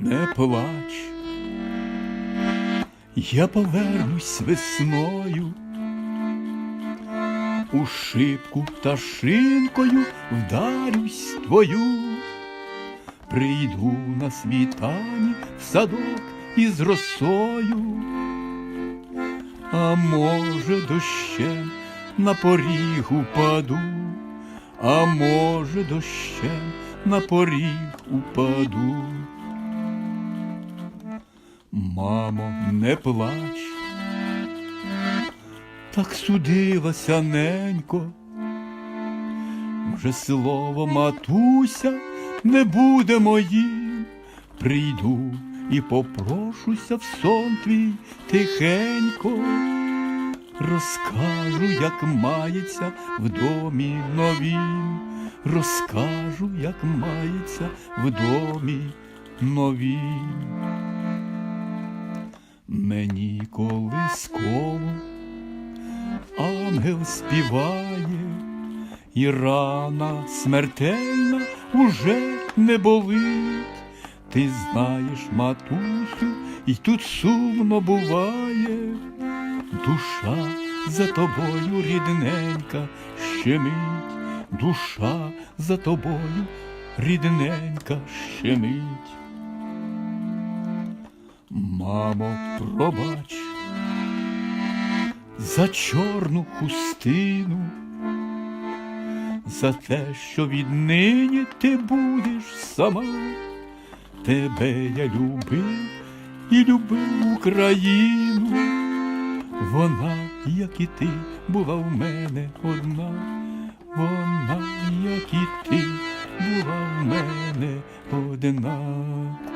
не плач, я повернусь весною, у шибку пташинкою вдарюсь твою, прийду на світанні в садок із росою, а може дощем на поріг упаду, а може дощем на поріг упаду. Мамо, не плач, так судилася ненько, вже слово матуся не буде моїм, прийду і попрошуся в сон твій тихенько, розкажу, як мається в домі новім, розкажу, як мається в домі новім. Мені колисково ангел співає, і рана смертельна уже не болить. Ти знаєш, матусю, і тут сумно буває, душа за тобою рідненька щемить, душа за тобою рідненька щемить. Мамо, пробач. За чорну хустину, за те, що віднині ти будеш сама, тебе я любив і любив Україну, вона, як і ти, була в мене одна, вона, як і ти, була в мене одна.